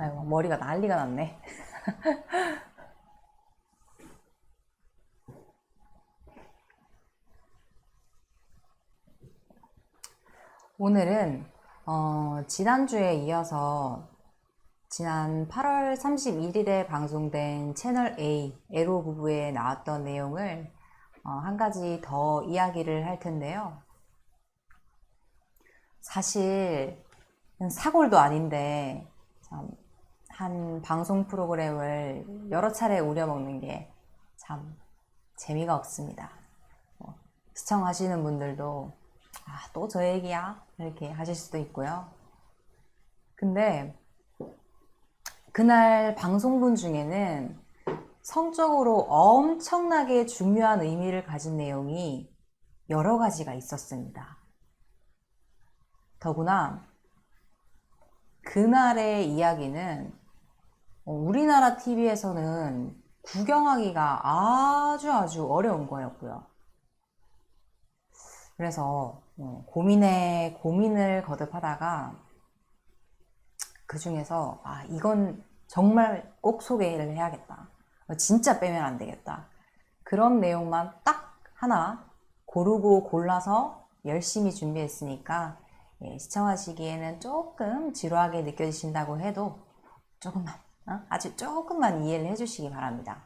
아이고, 머리가 난리가 났네. 오늘은 어, 지난주에 이어서 지난 8월 31일에 방송된 채널 A 에로 부부에 나왔던 내용을 어, 한 가지 더 이야기를 할 텐데요. 사실 사골도 아닌데 참, 한 방송 프로그램을 여러 차례 우려먹는 게 참 재미가 없습니다. 뭐, 시청하시는 분들도 아, 또 저 얘기야? 이렇게 하실 수도 있고요. 근데 그날 방송분 중에는 성적으로 엄청나게 중요한 의미를 가진 내용이 여러 가지가 있었습니다. 더구나 그날의 이야기는 어, 우리나라 TV에서는 구경하기가 아주 아주 어려운 거였고요. 그래서 어, 고민에 고민을 거듭하다가 그 중에서 아 이건 정말 꼭 소개를 해야겠다. 어, 진짜 빼면 안 되겠다. 그런 내용만 딱 하나 고르고 골라서 열심히 준비했으니까 예, 시청하시기에는 조금 지루하게 느껴지신다고 해도 조금만 어? 아주 조금만 이해를 해주시기 바랍니다.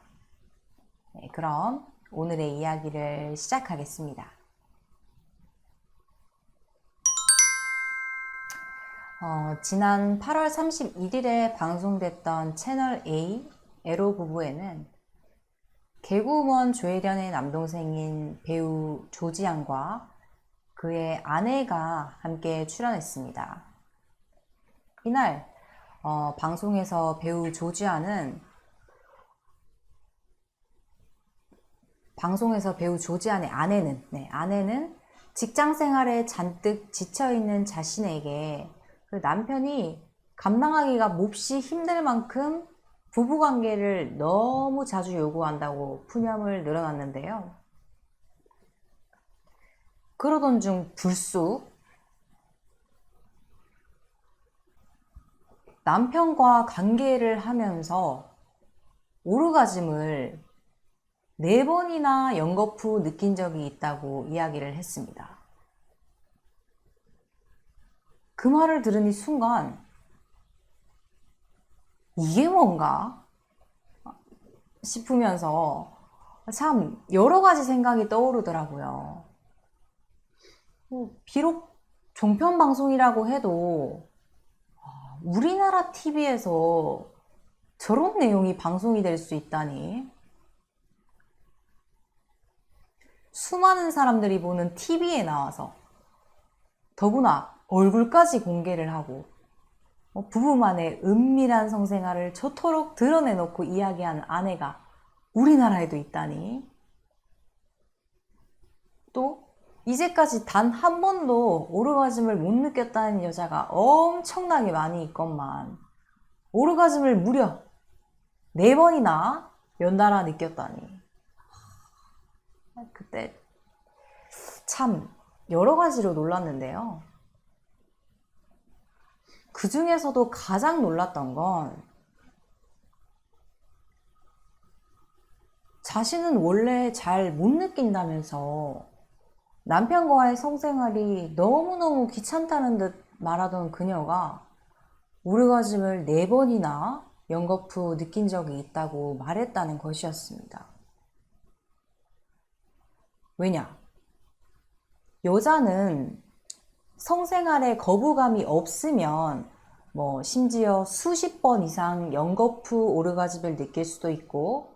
네, 그럼 오늘의 이야기를 시작하겠습니다. 어, 지난 8월 31일에 방송됐던 채널 A 에로 부부에는 개구먼 조혜련의 남동생인 배우 조지양과 그의 아내가 함께 출연했습니다. 이날 어, 방송에서 배우 조지아는 방송에서 배우 조지안의 아내는 네, 아내는 직장 생활에 잔뜩 지쳐 있는 자신에게 그 남편이 감당하기가 몹시 힘들 만큼 부부 관계를 너무 자주 요구한다고 푸념을 늘어놨는데요. 그러던 중 불쑥 남편과 관계를 하면서 오르가즘을 네 번이나 연거푸 느낀 적이 있다고 이야기를 했습니다. 그 말을 들으니 순간 이게 뭔가 싶으면서 참 여러 가지 생각이 떠오르더라고요. 뭐 비록 종편 방송이라고 해도 아, 우리나라 TV에서 저런 내용이 방송이 될 수 있다니. 수많은 사람들이 보는 TV에 나와서 더구나 얼굴까지 공개를 하고 어, 부부만의 은밀한 성생활을 저토록 드러내놓고 이야기하는 아내가 우리나라에도 있다니. 또 이제까지 단 한 번도 오르가즘을 못 느꼈다는 여자가 엄청나게 많이 있건만 오르가즘을 무려 네 번이나 연달아 느꼈다니. 그때 참 여러 가지로 놀랐는데요. 그 중에서도 가장 놀랐던 건 자신은 원래 잘 못 느낀다면서 남편과의 성생활이 너무너무 귀찮다는 듯 말하던 그녀가 오르가즘을 네 번이나 연거푸 느낀 적이 있다고 말했다는 것이었습니다. 왜냐? 여자는 성생활에 거부감이 없으면 뭐 심지어 수십 번 이상 연거푸 오르가즘을 느낄 수도 있고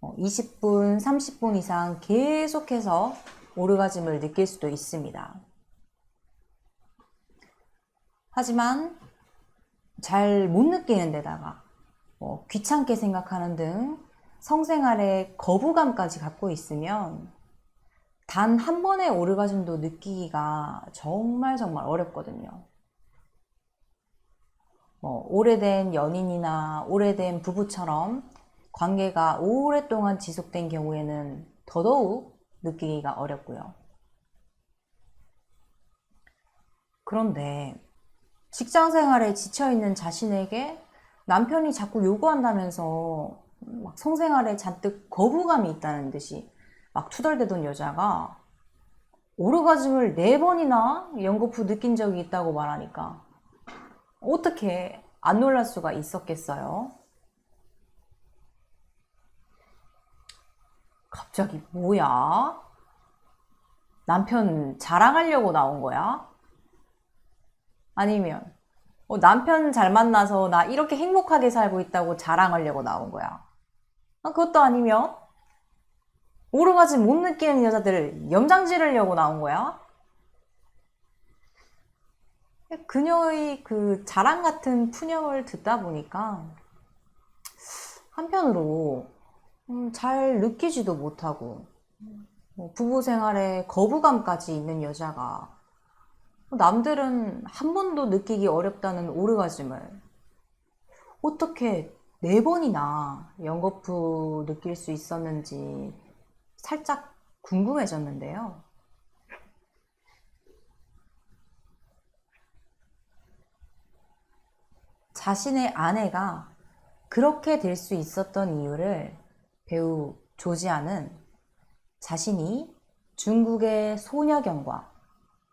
20분, 30분 이상 계속해서 오르가즘을 느낄 수도 있습니다. 하지만 잘 못 느끼는 데다가 뭐 귀찮게 생각하는 등 성생활에 거부감까지 갖고 있으면 단 한 번의 오르가즘도 느끼기가 정말 정말 어렵거든요. 뭐 오래된 연인이나 오래된 부부처럼 관계가 오랫동안 지속된 경우에는 더더욱 느끼기가 어렵고요. 그런데 직장 생활에 지쳐있는 자신에게 남편이 자꾸 요구한다면서 막 성생활에 잔뜩 거부감이 있다는 듯이 막 투덜대던 여자가 오르가즘을 네 번이나 연거푸 느낀 적이 있다고 말하니까 어떻게 안 놀랄 수가 있었겠어요? 갑자기 뭐야? 남편 자랑하려고 나온 거야? 아니면 어, 남편 잘 만나서 나 이렇게 행복하게 살고 있다고 자랑하려고 나온 거야? 아, 그것도 아니면 오르가즘 못 느끼는 여자들을 염장 지르려고 나온 거야? 그녀의 그 자랑 같은 푸념을 듣다 보니까 한편으로 음, 잘 느끼지도 못하고 뭐 부부 생활에 거부감까지 있는 여자가 남들은 한 번도 느끼기 어렵다는 오르가즘을 어떻게 네 번이나 연거푸 느낄 수 있었는지 살짝 궁금해졌는데요. 자신의 아내가 그렇게 될 수 있었던 이유를 배우 조지아는 자신이 중국의 소녀경과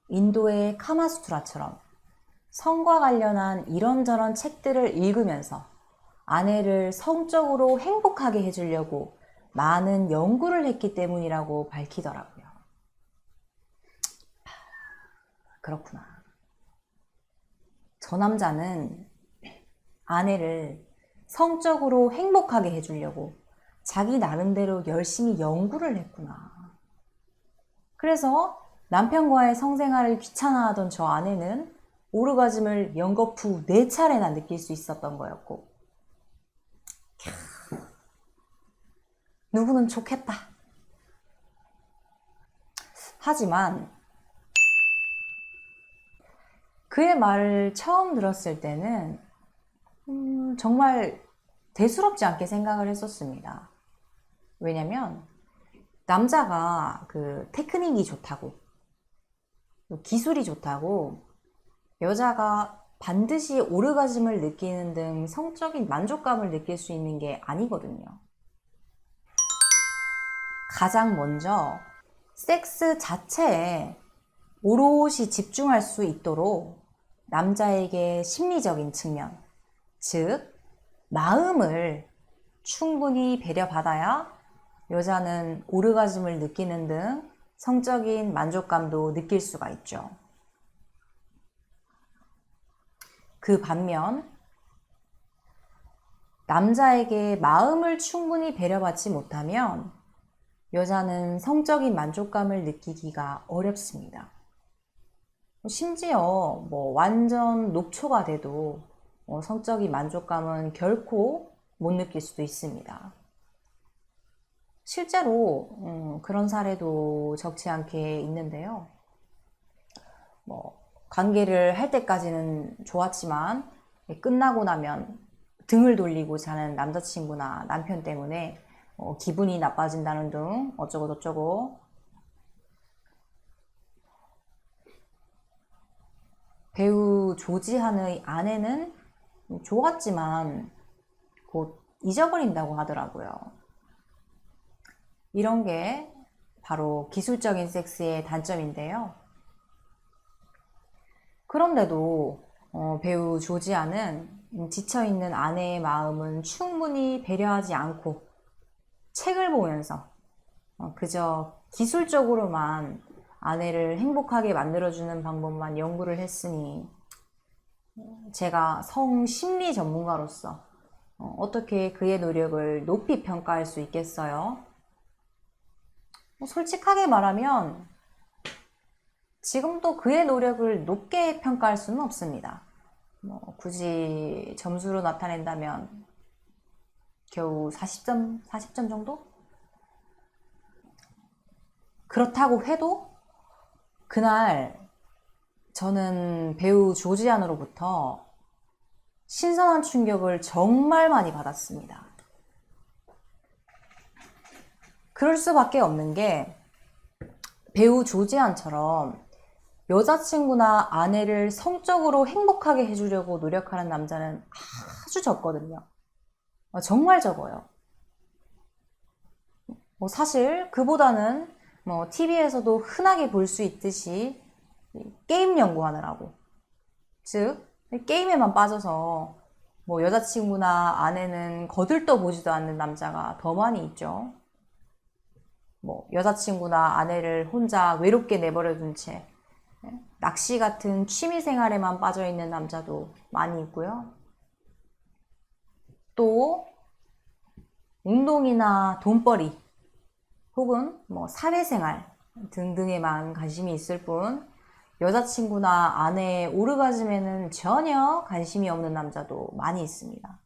인도의 카마수트라처럼 성과 관련한 이런저런 책들을 읽으면서 아내를 성적으로 행복하게 해주려고 많은 연구를 했기 때문이라고 밝히더라고요. 그렇구나. 저 남자는 아내를 성적으로 행복하게 해주려고 자기 나름대로 열심히 연구를 했구나. 그래서 남편과의 성생활을 귀찮아하던 저 아내는 오르가즘을 연거푸 네 차례나 느낄 수 있었던 거였고, 캬, 누구는 좋겠다. 하지만 그의 말을 처음 들었을 때는 음, 정말 대수롭지 않게 생각을 했었습니다. 왜냐면 남자가 그 테크닉이 좋다고 기술이 좋다고 여자가 반드시 오르가즘을 느끼는 등 성적인 만족감을 느낄 수 있는 게 아니거든요. 가장 먼저 섹스 자체에 오롯이 집중할 수 있도록 남자에게 심리적인 측면, 즉, 마음을 충분히 배려받아야 여자는 오르가즘을 느끼는 등 성적인 만족감도 느낄 수가 있죠. 그 반면, 남자에게 마음을 충분히 배려받지 못하면 여자는 성적인 만족감을 느끼기가 어렵습니다. 심지어 뭐 완전 녹초가 돼도 어, 성적인 만족감은 결코 못 느낄 수도 있습니다. 실제로 음, 그런 사례도 적지 않게 있는데요. 뭐 관계를 할 때까지는 좋았지만 끝나고 나면 등을 돌리고 자는 남자친구나 남편 때문에 어, 기분이 나빠진다는 등 어쩌고 저쩌고 배우 조지한의 아내는 좋았지만 곧 잊어버린다고 하더라고요. 이런 게 바로 기술적인 섹스의 단점인데요. 그런데도 어, 배우 조지아는 지쳐있는 아내의 마음은 충분히 배려하지 않고 책을 보면서 어, 그저 기술적으로만 아내를 행복하게 만들어주는 방법만 연구를 했으니 제가 성심리 전문가로서 어, 어떻게 그의 노력을 높이 평가할 수 있겠어요? 뭐 솔직하게 말하면 지금도 그의 노력을 높게 평가할 수는 없습니다. 뭐 굳이 점수로 나타낸다면 겨우 40점, 40점 정도? 그렇다고 해도 그날 저는 배우 조지안으로부터 신선한 충격을 정말 많이 받았습니다. 그럴 수밖에 없는 게 배우 조지안처럼 여자친구나 아내를 성적으로 행복하게 해주려고 노력하는 남자는 아주 적거든요. 어, 정말 적어요. 뭐 사실 그보다는 뭐 TV에서도 흔하게 볼 수 있듯이 게임 연구하느라고. 즉, 게임에만 빠져서 뭐 여자친구나 아내는 거들떠 보지도 않는 남자가 더 많이 있죠. 뭐 여자친구나 아내를 혼자 외롭게 내버려 둔 채 낚시 같은 취미 생활에만 빠져 있는 남자도 많이 있고요. 또 운동이나 돈벌이 혹은 뭐 사회생활 등등에만 관심이 있을 뿐 여자친구나 아내의 오르가즘에는 전혀 관심이 없는 남자도 많이 있습니다.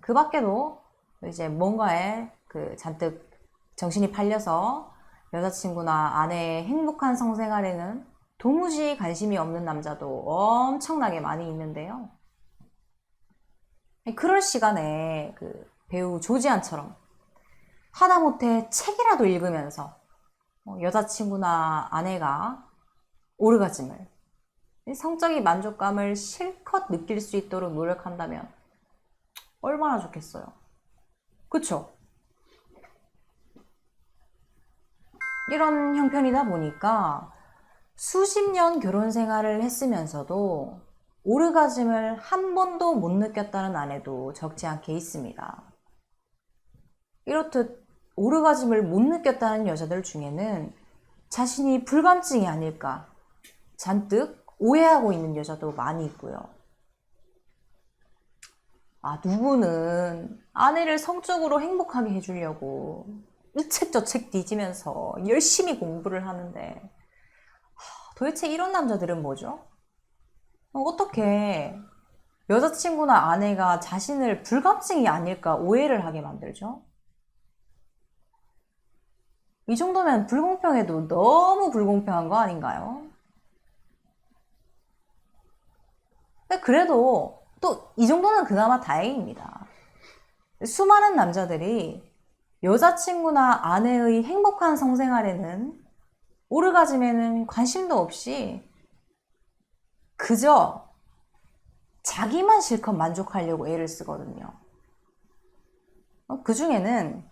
그 밖에도 이제 뭔가에 그 잔뜩 정신이 팔려서 여자친구나 아내의 행복한 성생활에는 도무지 관심이 없는 남자도 엄청나게 많이 있는데요. 그럴 시간에 그 배우 조지안처럼 하다못해 책이라도 읽으면서 어, 여자친구나 아내가 오르가즘을 성적인 만족감을 실컷 느낄 수 있도록 노력한다면 얼마나 좋겠어요. 그쵸? 이런 형편이다 보니까 수십 년 결혼 생활을 했으면서도 오르가즘을 한 번도 못 느꼈다는 아내도 적지 않게 있습니다. 이렇듯 오르가즘을 못 느꼈다는 여자들 중에는 자신이 불감증이 아닐까 잔뜩 오해하고 있는 여자도 많이 있고요. 아, 누구는 아내를 성적으로 행복하게 해주려고 이책저책 뒤지면서 열심히 공부를 하는데 도대체 이런 남자들은 뭐죠? 어, 어떻게 여자친구나 아내가 자신을 불감증이 아닐까 오해를 하게 만들죠? 이 정도면 불공평해도 너무 불공평한 거 아닌가요? 그래도 또 이 정도는 그나마 다행입니다. 수많은 남자들이 여자친구나 아내의 행복한 성생활에는 오르가즘에는 관심도 없이 그저 자기만 실컷 만족하려고 애를 쓰거든요. 그 중에는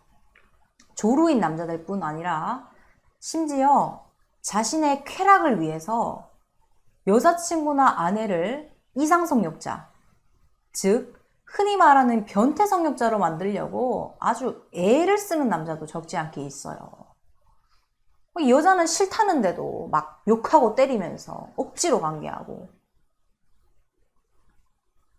조루인 남자들 뿐 아니라 심지어 자신의 쾌락을 위해서 여자친구나 아내를 이상성욕자, 즉, 흔히 말하는 변태 성욕자로 만들려고 아주 애를 쓰는 남자도 적지 않게 있어요. 이 여자는 싫다는데도 막 욕하고 때리면서 억지로 관계하고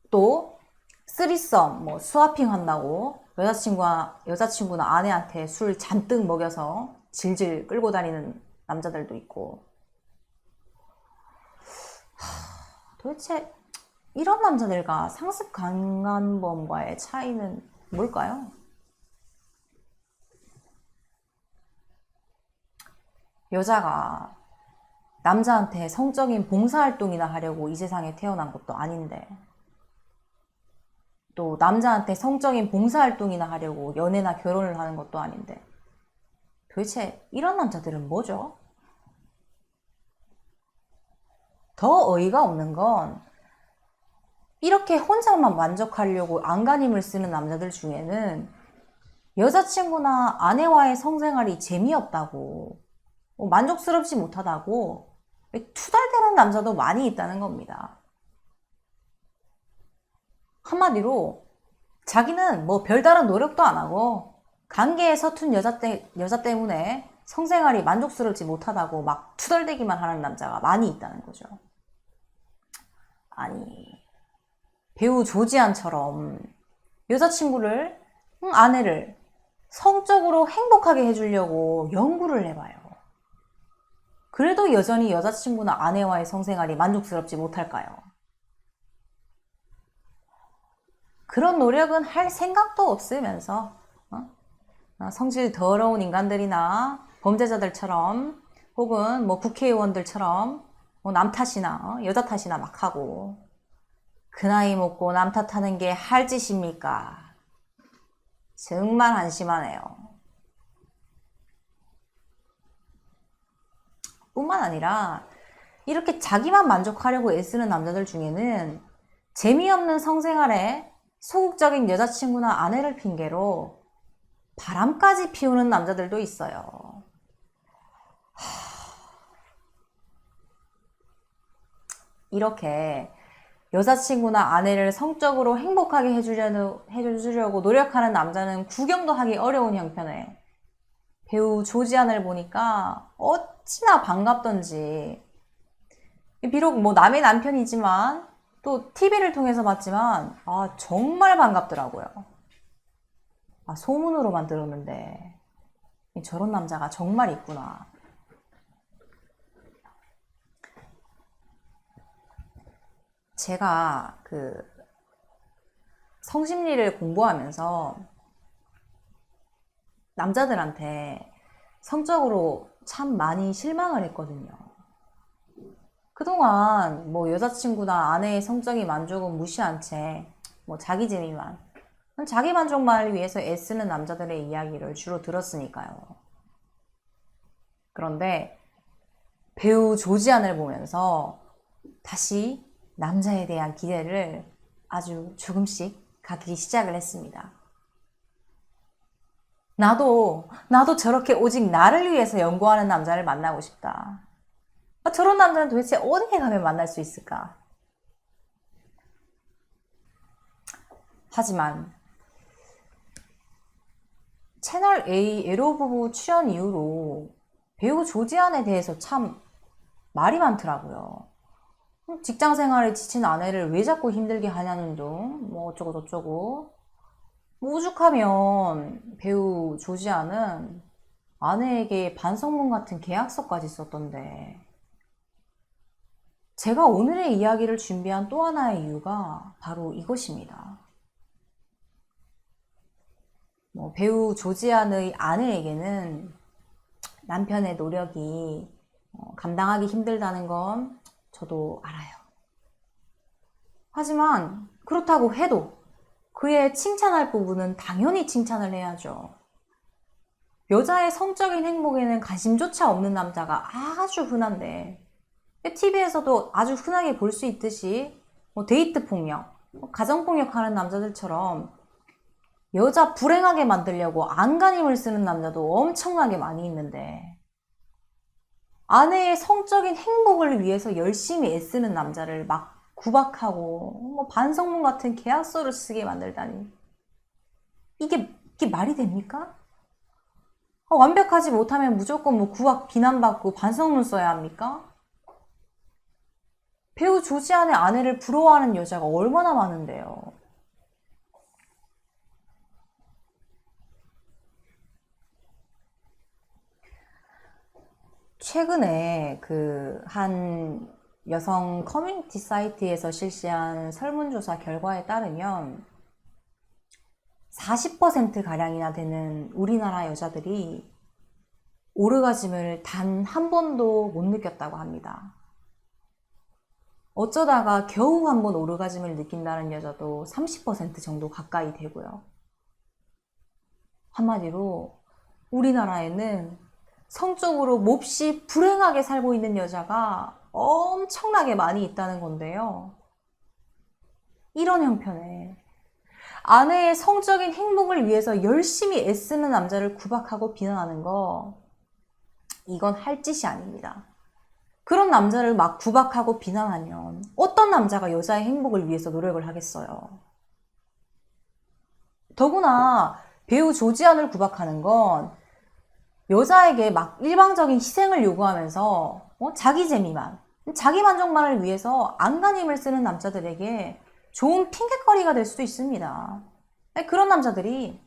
또 쓰리썸, 뭐 스와핑 한다고 여자친구와 여자친구나 아내한테 술 잔뜩 먹여서 질질 끌고 다니는 남자들도 있고 하, 도대체 이런 남자들과 상습 강간범과의 차이는 뭘까요? 여자가 남자한테 성적인 봉사활동이나 하려고 이 세상에 태어난 것도 아닌데 또 남자한테 성적인 봉사활동이나 하려고 연애나 결혼을 하는 것도 아닌데 도대체 이런 남자들은 뭐죠? 더 어이가 없는 건 이렇게 혼자만 만족하려고 안간힘을 쓰는 남자들 중에는 여자친구나 아내와의 성생활이 재미없다고 뭐 만족스럽지 못하다고 투덜대는 남자도 많이 있다는 겁니다. 한마디로 자기는 뭐 별다른 노력도 안 하고 관계에 서툰 여자, 때, 여자 때문에 성생활이 만족스럽지 못하다고 막 투덜대기만 하는 남자가 많이 있다는 거죠. 아니, 배우 조지안처럼 여자친구를, 응, 아내를 성적으로 행복하게 해주려고 연구를 해봐요. 그래도 여전히 여자친구나 아내와의 성생활이 만족스럽지 못할까요? 그런 노력은 할 생각도 없으면서 어? 어? 성질 더러운 인간들이나 범죄자들처럼 혹은 뭐 국회의원들처럼 뭐 남 탓이나 어? 여자 탓이나 막 하고 그 나이 먹고 남 탓하는 게 할 짓입니까? 정말 한심하네요. 뿐만 아니라 이렇게 자기만 만족하려고 애쓰는 남자들 중에는 재미없는 성생활에 소극적인 여자친구나 아내를 핑계로 바람까지 피우는 남자들도 있어요. 이렇게 여자친구나 아내를 성적으로 행복하게 해주려고, 해주려고 노력하는 남자는 구경도 하기 어려운 형편에 배우 조지안을 보니까 어찌나 반갑던지 비록 뭐 남의 남편이지만 또 TV를 통해서 봤지만 아 정말 반갑더라고요. 아 소문으로만 들었는데 저런 남자가 정말 있구나. 제가 그 성심리를 공부하면서 남자들한테 성적으로 참 많이 실망을 했거든요. 그동안 뭐 여자친구나 아내의 성적인 만족은 무시한 채 뭐 자기 재미만 자기 만족만을 위해서 애쓰는 남자들의 이야기를 주로 들었으니까요. 그런데 배우 조지안을 보면서 다시 남자에 대한 기대를 아주 조금씩 갖기 시작을 했습니다. 나도, 나도 저렇게 오직 나를 위해서 연구하는 남자를 만나고 싶다. 아, 저런 남자는 도대체 어디에 가면 만날 수 있을까? 하지만, 채널 A 에로 부부 출연 이후로 배우 조지안에 대해서 참 말이 많더라고요. 직장 생활에 지친 아내를 왜 자꾸 힘들게 하냐는 둥, 뭐 어쩌고 저쩌고. 뭐 오죽하면 배우 조지아는 아내에게 반성문 같은 계약서까지 썼던데. 제가 오늘의 이야기를 준비한 또 하나의 이유가 바로 이것입니다. 뭐 배우 조지안의 아내에게는 남편의 노력이 어, 감당하기 힘들다는 건 저도 알아요. 하지만 그렇다고 해도 그의 칭찬할 부분은 당연히 칭찬을 해야죠. 여자의 성적인 행복에는 관심조차 없는 남자가 아주 흔한데 TV에서도 아주 흔하게 볼 수 있듯이 뭐 데이트 폭력, 뭐 가정 폭력하는 남자들처럼 여자 불행하게 만들려고 안간힘을 쓰는 남자도 엄청나게 많이 있는데 아내의 성적인 행복을 위해서 열심히 애쓰는 남자를 막 구박하고 뭐 반성문 같은 계약서를 쓰게 만들다니 이게 이게 말이 됩니까? 아, 완벽하지 못하면 무조건 뭐 구박 비난받고 반성문 써야 합니까? 배우 조지안의 아내를 부러워하는 여자가 얼마나 많은데요. 최근에 그 한 여성 커뮤니티 사이트에서 실시한 설문조사 결과에 따르면 40%가량이나 되는 우리나라 여자들이 오르가즘을 단 한 번도 못 느꼈다고 합니다. 어쩌다가 겨우 한 번 오르가즘을 느낀다는 여자도 30% 정도 가까이 되고요. 한마디로 우리나라에는 성적으로 몹시 불행하게 살고 있는 여자가 엄청나게 많이 있다는 건데요. 이런 형편에 아내의 성적인 행복을 위해서 열심히 애쓰는 남자를 구박하고 비난하는 거, 이건 할 짓이 아닙니다. 그런 남자를 막 구박하고 비난하면 어떤 남자가 여자의 행복을 위해서 노력을 하겠어요? 더구나 배우 조지안을 구박하는 건 여자에게 막 일방적인 희생을 요구하면서 어? 자기 재미만, 자기 만족만을 위해서 안간힘을 쓰는 남자들에게 좋은 핑계거리가 될 수도 있습니다. 그런 남자들이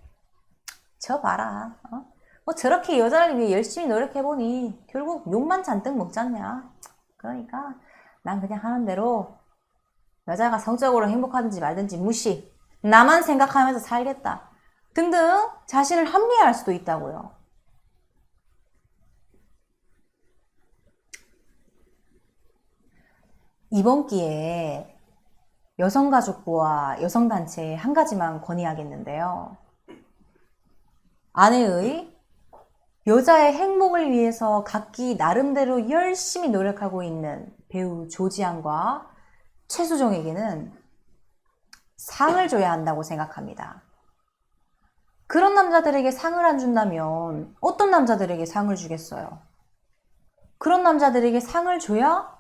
저 봐라. 어? 뭐 저렇게 여자를 위해 열심히 노력해보니 결국 욕만 잔뜩 먹잖냐. 그러니까 난 그냥 하는 대로 여자가 성적으로 행복하든지 말든지 무시. 나만 생각하면서 살겠다. 등등 자신을 합리화할 수도 있다고요. 이번 기회에 여성가족부와 여성단체에 한 가지만 건의하겠는데요. 아내의 여자의 행복을 위해서 각기 나름대로 열심히 노력하고 있는 배우 조지안과 최수종에게는 상을 줘야 한다고 생각합니다. 그런 남자들에게 상을 안 준다면 어떤 남자들에게 상을 주겠어요? 그런 남자들에게 상을 줘야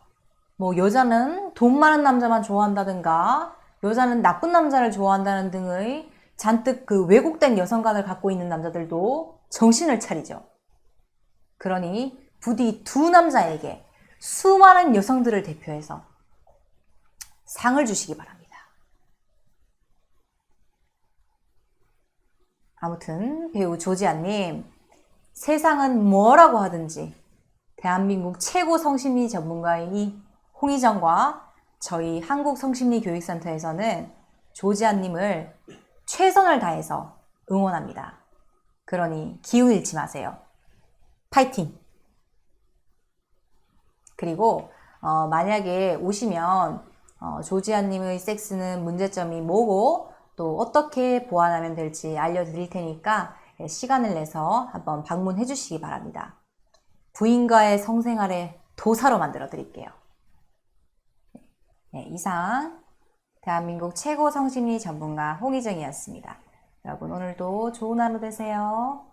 뭐 여자는 돈 많은 남자만 좋아한다든가 여자는 나쁜 남자를 좋아한다는 등의 잔뜩 그 왜곡된 여성관을 갖고 있는 남자들도 정신을 차리죠. 그러니 부디 두 남자에게 수많은 여성들을 대표해서 상을 주시기 바랍니다. 아무튼 배우 조지아님 세상은 뭐라고 하든지 대한민국 최고 성심리 전문가인 홍희정과 저희 한국성심리교육센터에서는 조지아님을 최선을 다해서 응원합니다. 그러니 기운 잃지 마세요. 파이팅! 그리고 어, 만약에 오시면 어, 조지아님의 섹스는 문제점이 뭐고 또 어떻게 보완하면 될지 알려드릴 테니까 예, 시간을 내서 한번 방문해 주시기 바랍니다. 부인과의 성생활에 도사로 만들어 드릴게요. 네, 이상 대한민국 최고 성심리 전문가 홍희정이었습니다. 여러분 오늘도 좋은 하루 되세요.